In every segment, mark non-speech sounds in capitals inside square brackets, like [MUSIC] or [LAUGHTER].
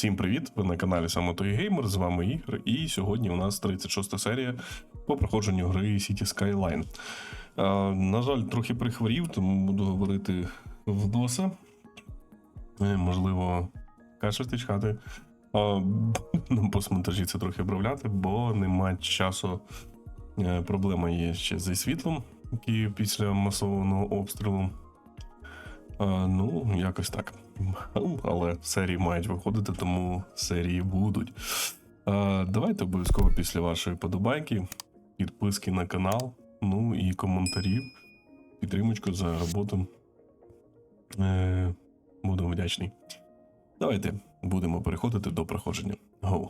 Всім привіт! Ви на каналі саме той Геймер, з вами Ігор, і сьогодні у нас 36 серія по проходженню гри City Skyline. А, на жаль, трохи прихворів, тому буду говорити в носа. Е, Можливо, кашель чхати. По монтажі це трохи обравляти, бо нема часу. Е, Проблема є ще зі світлом, який після масованого обстрілу. Ну, якось так. [LAUGHS] Але серії мають виходити, тому серії будуть. Давайте обов'язково після вашої подобайки, підписки на канал, ну і коментарів. Підтримочку за роботу. Е, буду вдячний. Давайте будемо переходити до проходження. Go!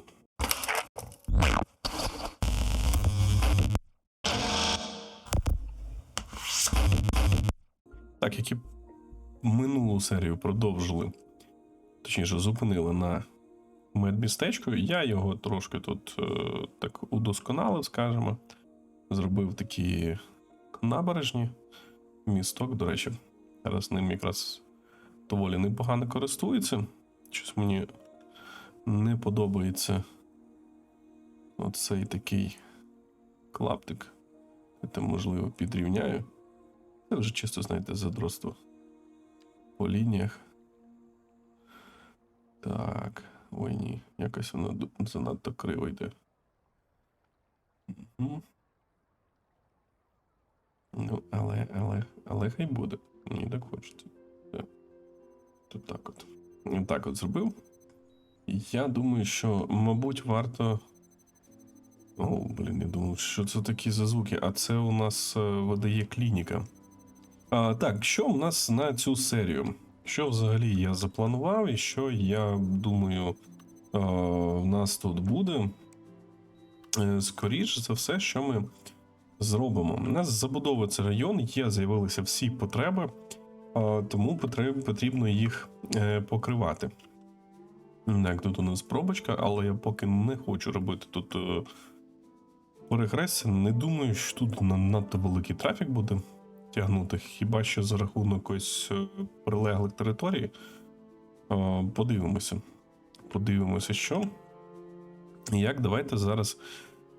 Так, як і минулу серію продовжили, точніше, зупинили на медмістечку. Я його трошки тут е, так удосконалив, скажімо. Зробив такі набережні місток, до речі, зараз ним якраз доволі непогано користується. Щось мені не подобається оцей такий клаптик. Там, можливо, підрівняю. Це вже чисто, знаєте, задротство по лініях. Так. Ой ні, якось воно занадто криво йде. Мгм. Ну, але, але, але хай буде. Мені так хочеться. Тут так от. Так от зробив. Я думаю, що, мабуть, варто. О, блін, я думав, що це такі за звуки, а це у нас е, видає клініка. А, так, що в нас на цю серію? Що взагалі я запланував, і що я думаю, а, в нас тут буде? Е, Скоріш за все, що ми зробимо. У нас забудовується район, є, з'явилися всі потреби, а, тому потрібно їх е, покривати. Так, тут у нас пробочка, але я поки не хочу робити тут е, перехрестя. Не думаю, що тут надто великий трафік буде тягнути, хіба що за рахунок ось е, прилеглих територій. Е, Подивимося. Подивимося, що. Як давайте зараз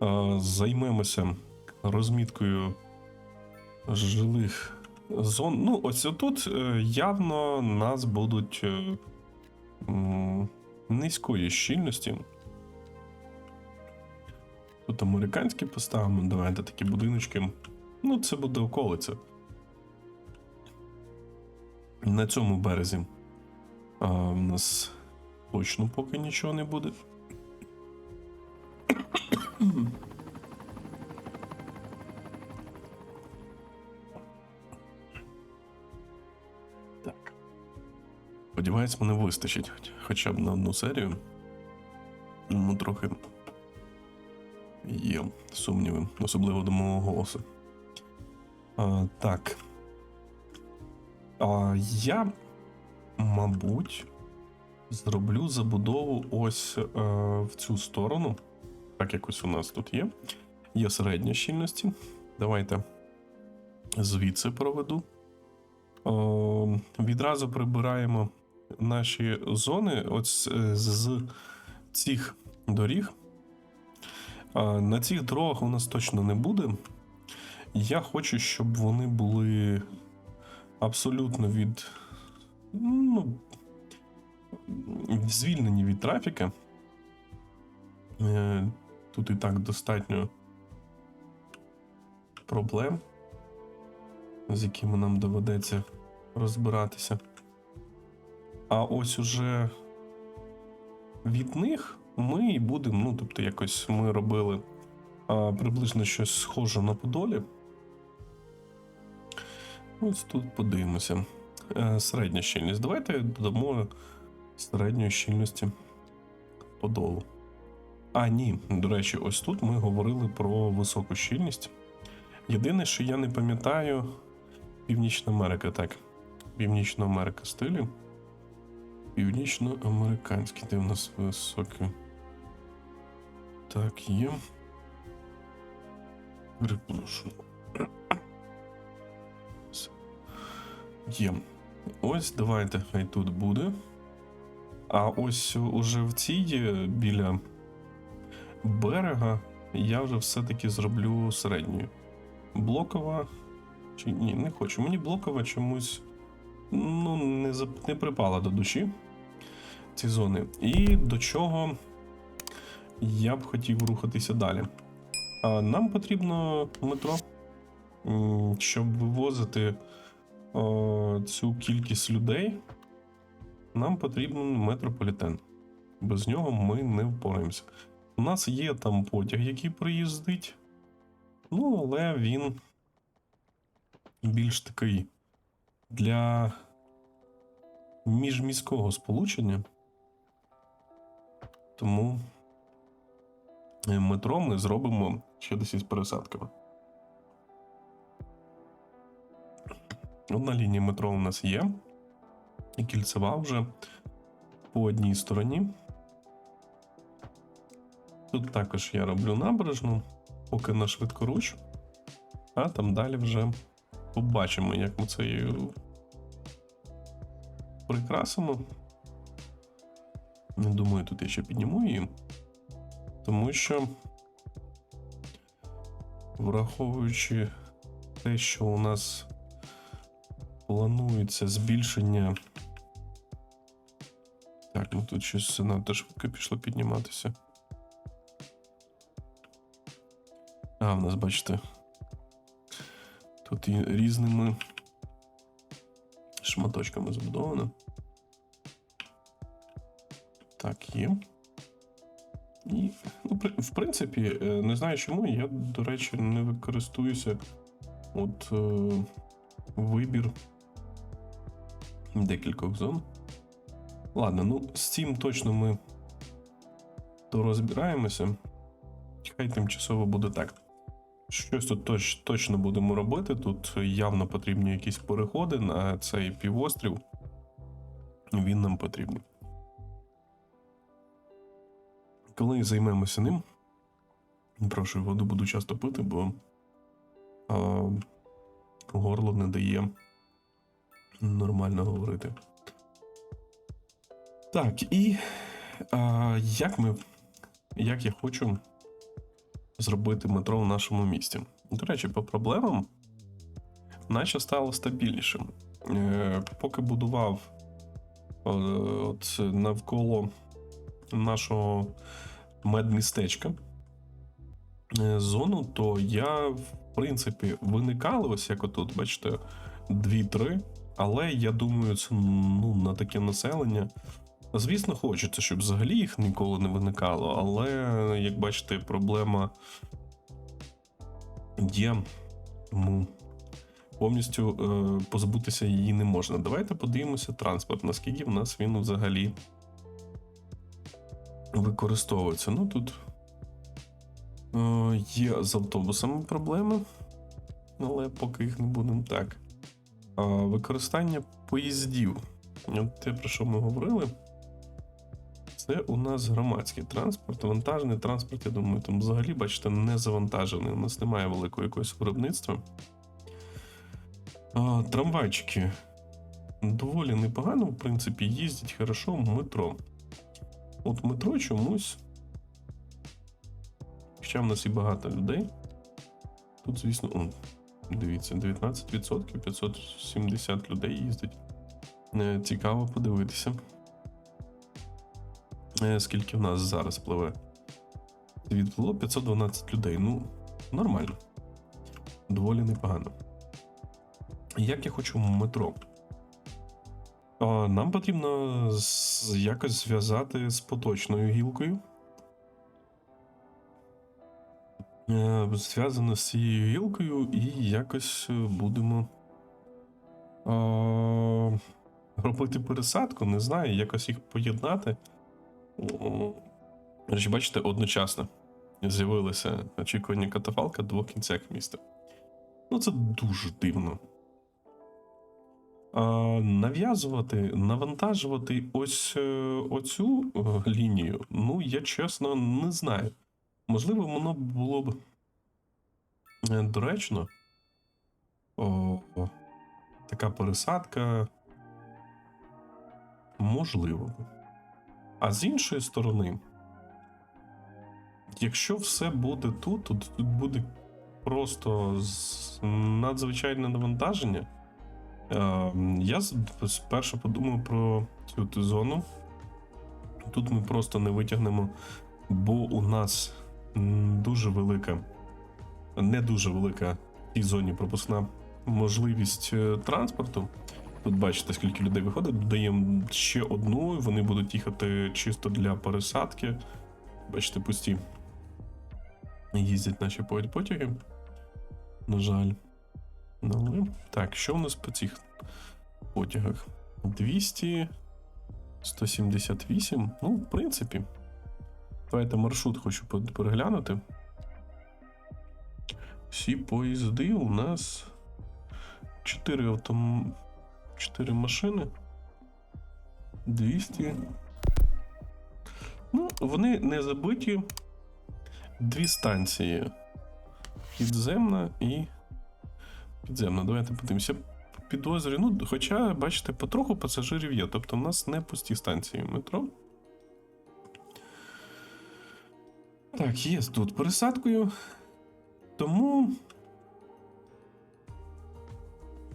е, займемося розміткою жилих зон. Ну, ось тут явно нас будуть е, низької щільності. Тут американські поставимо, давайте такі будиночки. Ну, це буде околиця. На цьому березі а, в нас точно поки нічого не буде. Так. Сподіваюсь, мене вистачить хоча б на одну серію. Ну, трохи є сумніви, особливо до мого голосу. А, так. Я, мабуть, зроблю забудову ось е, в цю сторону. Так як ось у нас тут є. Є середня щільності. Давайте звідси проведу. О, відразу прибираємо наші зони ось е, з цих доріг. На цих дорогах у нас точно не буде. Я хочу, щоб вони були абсолютно від. Ну, звільнені від трафіка. Е, Тут і так достатньо проблем, з якими нам доведеться розбиратися. А ось уже від них ми і будемо, ну, тобто, якось ми робили а, приблизно щось схоже на Подолі. Ось тут подивимося. Е, Середня щільність. Давайте додамо середньої щільності подолу. А, ні, до речі, ось тут ми говорили про високу щільність. Єдине, що я не пам'ятаю, Північна Америка, так. Північна Америка стилі. Північноамериканський, де в нас високий. Так, є. Перепрошую. Є. Ось давайте хай тут буде. А ось уже в цій е, біля берега я вже все-таки зроблю середньою. Блокова. Чи ні, не хочу. Мені блокова чомусь ну, не, зап- не припала до душі ці зони. І до чого я б хотів рухатися далі. А нам потрібно метро, щоб вивозити цю кількість людей. Нам потрібен метрополітен. Без нього ми не впораємося. У нас є там потяг, який приїздить. Ну, але він більш такий для міжміського сполучення. Тому е, метро ми зробимо ще десь із пересадками. Одна лінія метро у нас є. І кільцева вже по одній стороні. Тут також я роблю набережну, поки на швидкоруч. А там далі вже побачимо, як ми це прикрасимо. Не думаю, тут я ще підніму її. Тому що, враховуючи те, що у нас планується збільшення. Так, ну тут щось надто швидко пішло підніматися. А, в нас, бачите, тут і різними шматочками забудовано. Так, є. І, ну, в принципі, е, не знаю чому, я, до речі, не використовуюся от е, вибір декількох зон. Ладно, ну з цим точно ми то розбираємося. Хай тимчасово буде так. Щось тут точ, точно будемо робити. Тут явно потрібні якісь переходи на цей півострів. Він нам потрібен. Коли займемося ним, прошу, воду буду часто пити, бо а, горло не дає нормально говорити. Так, і а, як ми. Як я хочу зробити метро в нашому місті. До речі, по проблемам, наче стало стабільнішим. Е, поки будував е, от навколо нашого медмістечка е, зону, то я, в принципі, виникали, ось як отут, бачите, 2-3. Але я думаю, це ну, на таке населення. Звісно, хочеться, щоб взагалі їх ніколи не виникало, але, як бачите, проблема є, тому повністю е, позбутися її не можна. Давайте подивимося транспорт, наскільки в нас він взагалі використовується. Ну тут е, є з автобусами проблеми, але поки їх не будемо так. Використання поїздів. От те, про що ми говорили. Це у нас громадський транспорт, вантажний транспорт, я думаю, там взагалі, бачите, не завантажений. У нас немає великого якогось виробництва. Трамвайчики доволі непогано, в принципі, їздять хорошо в метро. От метро чомусь. Хоча в нас і багато людей. Тут, звісно, дивіться, 19%, 570 людей їздить. Е, Цікаво подивитися. Е, Скільки в нас зараз пливе? Відплило 512 людей. Ну, нормально. Доволі непогано. Як я хочу метро? Нам потрібно якось зв'язати з поточною гілкою. Е, Зв'язано з цією гілкою, і якось е, будемо а, робити пересадку. Не знаю, якось їх поєднати. Речі, бачите, одночасно з'явилися очікування катафалка в двох кінцях міста. Ну, це дуже дивно. А, нав'язувати, навантажувати ось е, оцю е, лінію, ну, я чесно не знаю. Можливо, воно було б е, доречно. О, така пересадка. Можливо. А з іншої сторони, якщо все буде тут, то тут буде просто надзвичайне навантаження. Е, Я спершу подумав про цю зону. Тут ми просто не витягнемо, бо у нас дуже велика, не дуже велика в цій зоні пропускна можливість е, транспорту. Тут бачите, скільки людей виходить, додаємо ще одну, вони будуть їхати чисто для пересадки. Бачите, пусті. Їздять наші по- потяги. На жаль. Ну, Але... Так, що в нас по цих потягах? 200, 178. Ну, в принципі. Давайте маршрут хочу переглянути. Всі поїзди у нас 4 автом... 4 машини. 200. Ну, вони не забиті. Дві станції. Підземна і підземна. Давайте подивимося. Підозрюю, ну, хоча, бачите, потроху пасажирів є. Тобто в нас не пусті станції метро. Так, є тут пересадкою. Тому.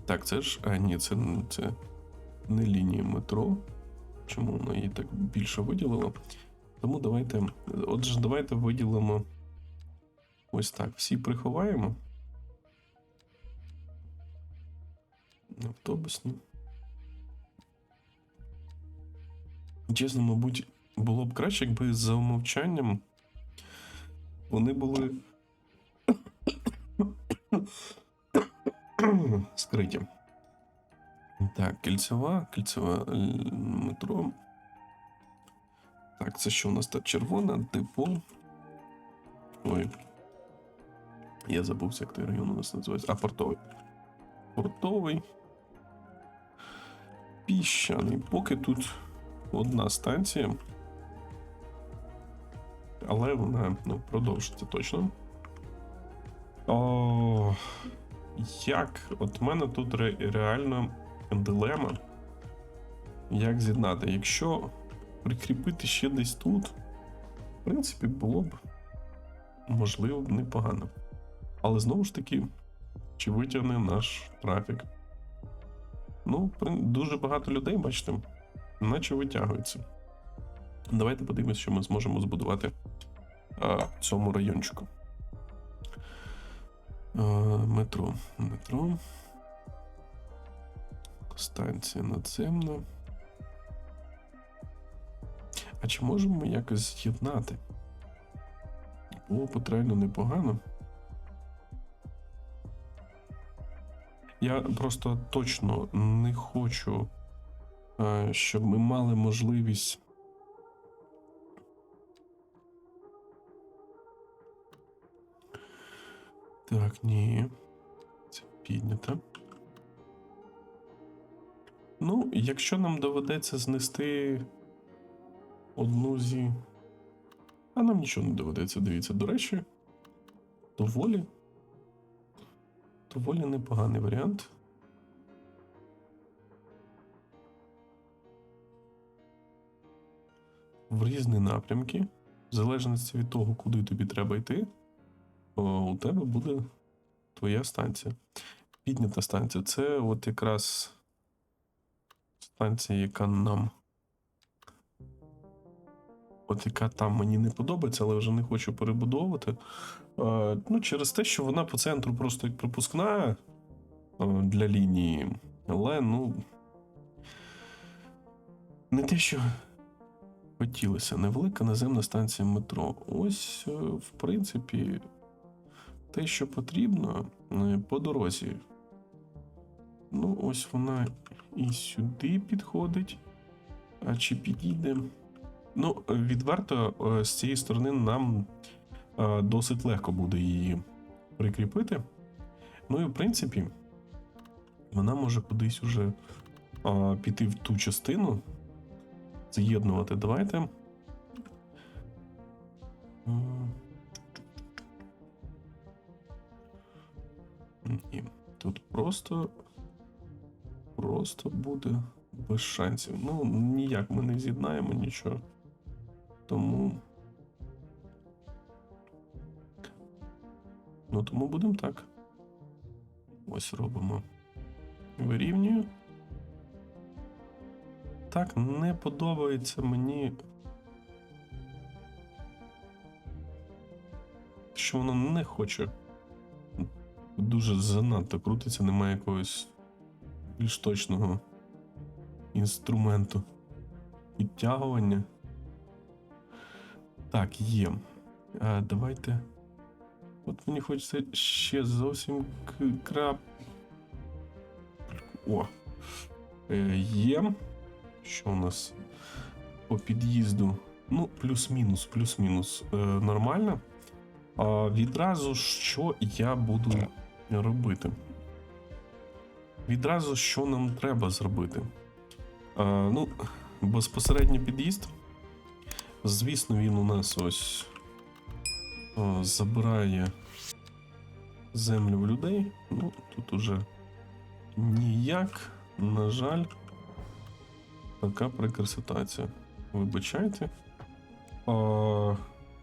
Так, це ж. А, ні, це, це не лінія метро. Чому воно її так більше виділило? Тому давайте. Отже, давайте виділимо. Ось так. Всі приховаємо. Автобусні. Чесно, мабуть, було б краще, якби за умовчанням вони були скриті. Так, кільцева, кільцева е, метро. Так, це що у нас тут червона, депо. Ой. Я забувся, як той район у нас називається. А, портовий. Портовий. Піщаний. Поки тут одна станція. Але вона ну, продовжиться точно. О, як? От в мене тут ре- реально дилема. Як з'єднати? Якщо прикріпити ще десь тут, в принципі, було б можливо непогано. Але знову ж таки, чи витягне наш трафік? Ну, дуже багато людей, бачите, наче витягується. Давайте подивимось, що ми зможемо збудувати в цьому райончику. Метро. Метро. Станція надземна. А чи можемо ми якось з'єднати? Було б реально непогано. Я просто точно не хочу, щоб ми мали можливість. Так, ні. Це піднято. Ну, якщо нам доведеться знести одну зі. А нам нічого не доведеться, дивіться, до речі. Доволі. Доволі непоганий варіант. В різні напрямки, в залежності від того, куди тобі треба йти, у тебе буде твоя станція. Піднята станція. Це от якраз станція, яка нам. От яка там мені не подобається, але вже не хочу перебудовувати. Е, ну, через те, що вона по центру просто як пропускна е, для лінії. Але, ну. Не те, що хотілося. Невелика наземна станція метро. Ось, е, в принципі, те, що потрібно е, по дорозі. Ну, ось вона і сюди підходить. А чи підійде? Ну, відверто, е, з цієї сторони нам е, досить легко буде її прикріпити. Ну і в принципі, вона може кудись уже піти в ту частину, з'єднувати. Давайте. Ні, тут просто. Просто буде без шансів. Ну, ніяк ми не з'єднаємо нічого. Тому. Ну, тому будемо так. Ось робимо. Вирівнюю. Так, не подобається мені. Що воно не хоче. Дуже занадто крутиться, немає якогось більш точного інструменту підтягування. Так, є. А, давайте. От мені хочеться ще зовсім крап. О. Е, є. Що у нас по під'їзду? Ну, плюс-мінус, плюс-мінус. Е, нормально. А відразу що я буду робити? Відразу що нам треба зробити? А, ну, безпосередньо під'їзд. Звісно, він у нас ось а, забирає землю в людей. Ну, тут уже ніяк, на жаль, така прикра ситуація. Вибачайте. А,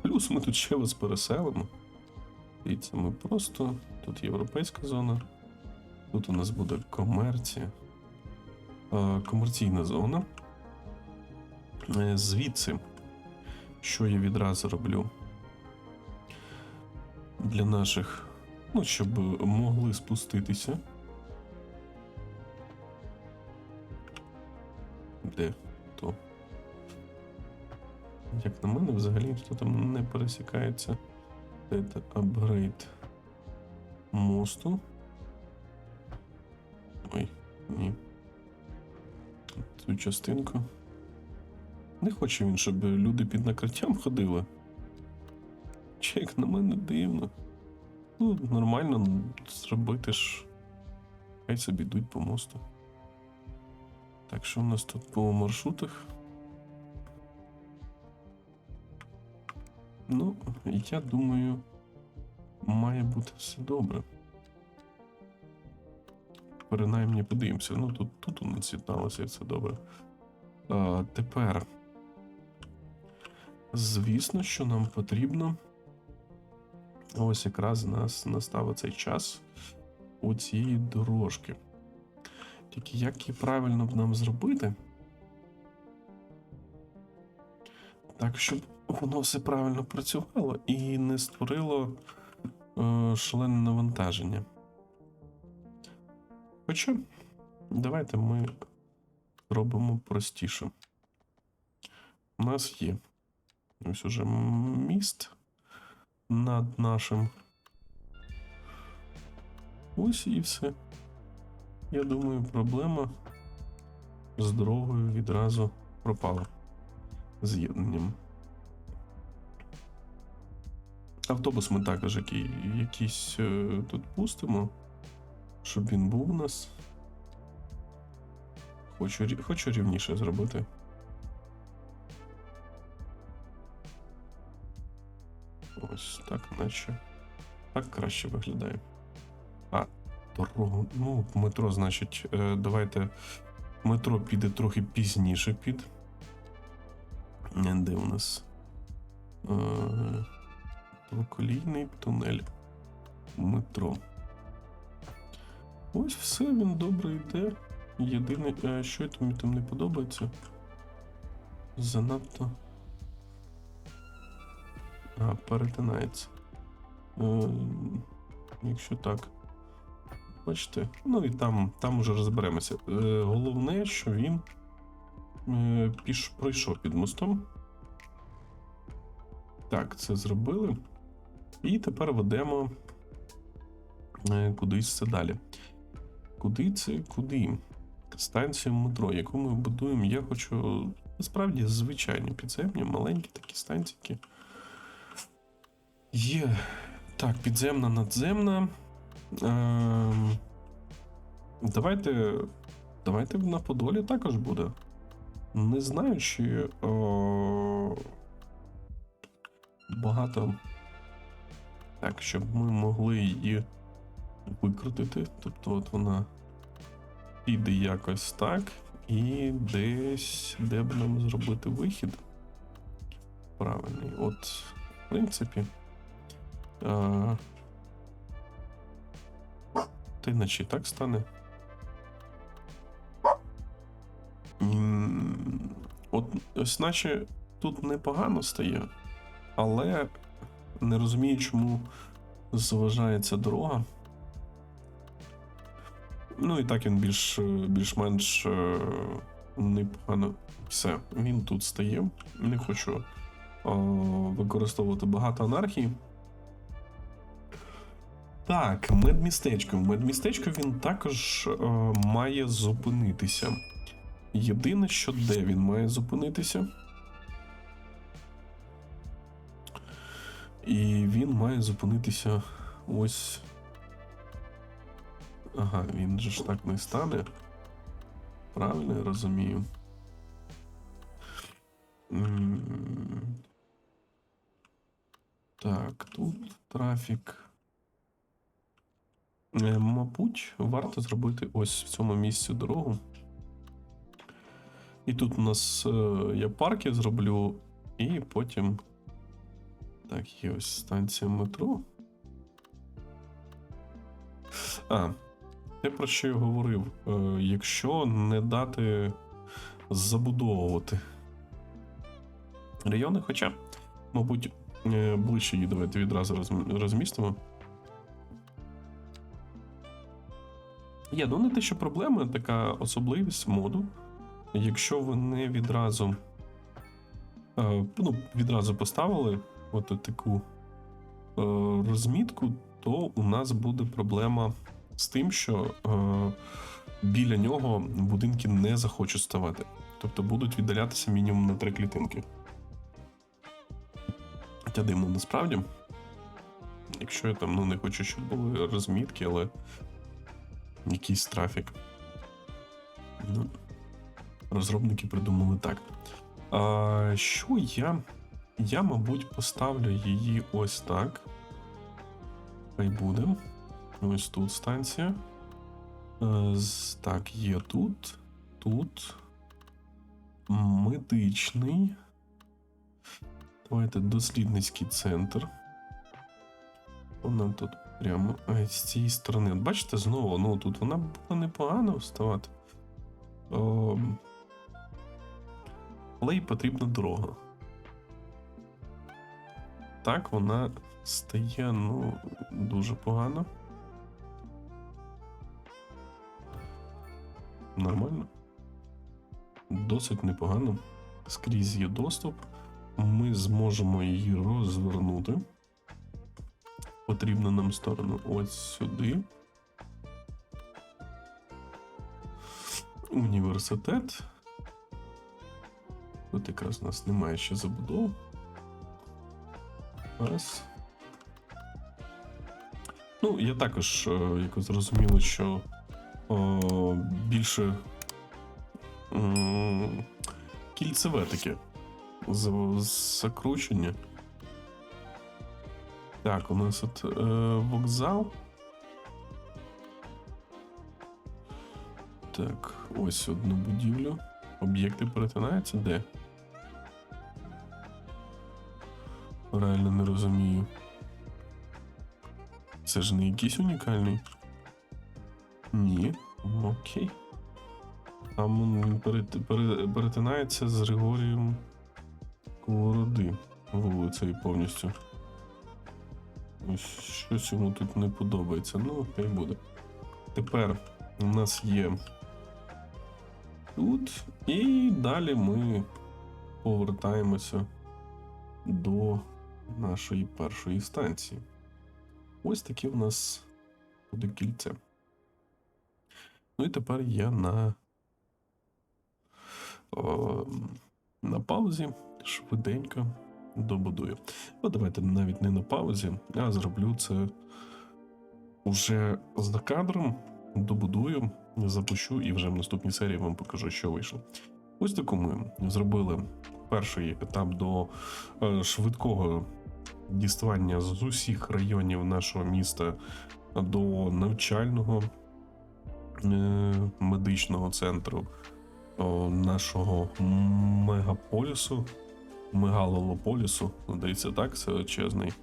плюс ми тут ще вас переселимо. Дивіться, ми просто. Тут європейська зона. Тут у нас буде комерція. А, комерційна зона. Е, Звідси, що я відразу роблю для наших, ну, щоб могли спуститися. Де то? Як на мене, взагалі ніхто там не пересікається. Це апгрейд мосту. Ой, ні. Цю частинку. Не хоче він, щоб люди під накриттям ходили. Чи як на мене дивно. Ну, нормально зробити ж. Хай собі йдуть по мосту. Так, що в нас тут по маршрутах? Ну, я думаю, має бути все добре. Принаймні подивимося. Ну, тут, тут у нас з'єдналося і все добре. А, тепер. Звісно, що нам потрібно. Ось якраз у нас настав цей час у цієї дорожки. Тільки як її правильно б нам зробити? Так, щоб воно все правильно працювало і не створило е, шалене навантаження. Хоча, давайте ми робимо простіше. У нас є ось уже міст над нашим. Ось і все. Я думаю, проблема з дорогою відразу пропала з'єднанням. Автобус ми також який, якийсь е, тут пустимо, щоб він був у нас. Хочу, хочу рівніше зробити. Ось так, наче. Так краще виглядає. А, дорогу. Ну, метро, значить, е, давайте. Метро піде трохи пізніше під. Де у нас? Е, Двоколійний тунель. Метро. Ось все, він добре йде. Єдине, е, що тобі там не подобається. Занадто. А, перетинається. Е, якщо так. Бачите, ну і там, там уже розберемося. Е, головне, що він е, піш, пройшов під мостом. Так, це зробили. І тепер ведемо е, кудись це далі. Куди це? Куди? Станцію метро, яку ми будуємо. Я хочу насправді звичайні підземні, маленькі такі станційки. Є. Так, підземна, надземна. Ем, давайте. Давайте на Подолі також буде. Не знаю, чи о, багато. Так, щоб ми могли її викрутити. Тобто, от вона піде якось так, і десь, де б нам зробити вихід. правильний. От, в принципі. А... Та й наче і так стане. От ось наче тут непогано стає, але не розумію, чому заважається дорога. Ну і так він більш, е, більш-менш е, непогано. Все, він тут стає. Не хочу о, використовувати багато анархії. Так, медмістечко. Медмістечко він також е, має зупинитися. Єдине, що де він має зупинитися. І він має зупинитися ось. Ага, він же ж так не стане. Правильно я розумію. Так, тут трафік. Е, Мабуть, варто зробити ось в цьому місці дорогу. І тут у нас е, я парки зроблю, і потім. Так, є ось станція метро. А, те, про що я говорив, е, якщо не дати забудовувати райони, хоча, мабуть, е, ближче її давайте відразу розм- розмістимо. Є, ну не те, що проблема, така особливість моду. Якщо ви не відразу е, ну, відразу поставили от таку е, розмітку, то у нас буде проблема з тим, що е, біля нього будинки не захочуть ставати. Тобто будуть віддалятися мінімум на три клітинки. Хоча дивно насправді. Якщо я там ну, не хочу, щоб були розмітки, але якийсь трафік. Ну, розробники придумали так. А, що я? Я, мабуть, поставлю її ось так. Хай буде. Ось тут станція. Е, Так, є тут. Тут. Медичний. Давайте дослідницький центр. Вона тут прямо з цієї сторони. От бачите, знову, ну тут вона була непогано вставати. О, але й потрібна дорога. Так, вона стає, ну, дуже погано. Нормально. Досить непогано. Скрізь є доступ. Ми зможемо її розвернути. Потрібно нам сторону ось сюди. Університет. Тут якраз у нас немає ще забудов. Раз. Ну, я також е, якось зрозуміло, що о, більше м, кільцеве таке закручення. Так, у нас от е, вокзал. Так, ось одну будівлю. Об'єкти перетинаються де? Реально не розумію. Це ж не якийсь унікальний. Ні. Окей. Там він перетинається з Григорієм Сковороди вулицею повністю. Ось щось йому тут не подобається. Ну, хай буде. Тепер у нас є тут, і далі ми повертаємося до нашої першої станції. Ось таке у нас буде кільце. Ну і тепер я на, о, на паузі швиденько добудую. Ну, давайте навіть не на паузі, а зроблю це уже за кадром, добудую, запущу і вже в наступній серії вам покажу, що вийшло. Ось таку ми зробили перший етап до е, швидкого діставання з усіх районів нашого міста до навчального е, медичного центру нашого мегаполісу мегалолополісу. Здається, так, це величезний.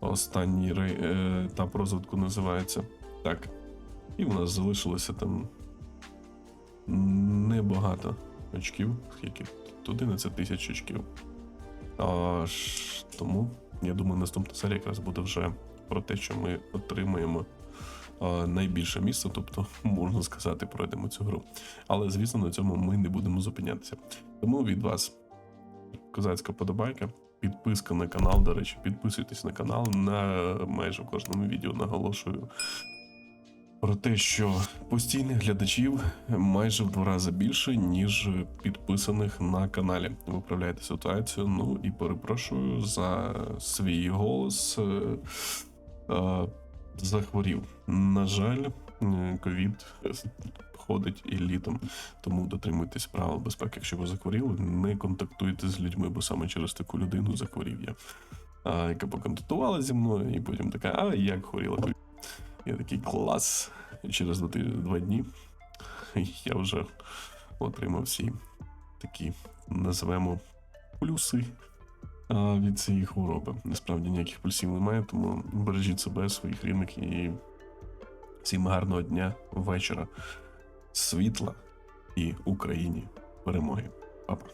Останній е, етап розвитку називається. Так. І в нас залишилося там небагато очків. Скільки? Тут 11 тисяч очків. Тому, я думаю, наступна серія якраз буде вже про те, що ми отримаємо найбільше місце, тобто, [LAUGHS] можна сказати, пройдемо цю гру. Але, звісно, на цьому ми не будемо зупинятися. Тому від вас козацька подобайка, підписка на канал. До речі, підписуйтесь на канал. На майже кожному відео наголошую про те, що постійних глядачів майже в два рази більше, ніж підписаних на каналі. Виправляйте ситуацію. Ну і перепрошую за свій голос. Е, е, захворів. На жаль, е, ковід ходить і літом. Тому дотримуйтесь правил безпеки. Якщо ви захворіли, не контактуйте з людьми, бо саме через таку людину захворів я. Яка поконтактувала зі мною, і потім така, а як хворіла ковід. Я такий клас. Через два, дні я вже отримав всі такі, називемо, плюси від цієї хвороби. Насправді ніяких плюсів немає, тому бережіть себе, своїх рідних і всім гарного дня, вечора, світла і Україні перемоги. Па-па.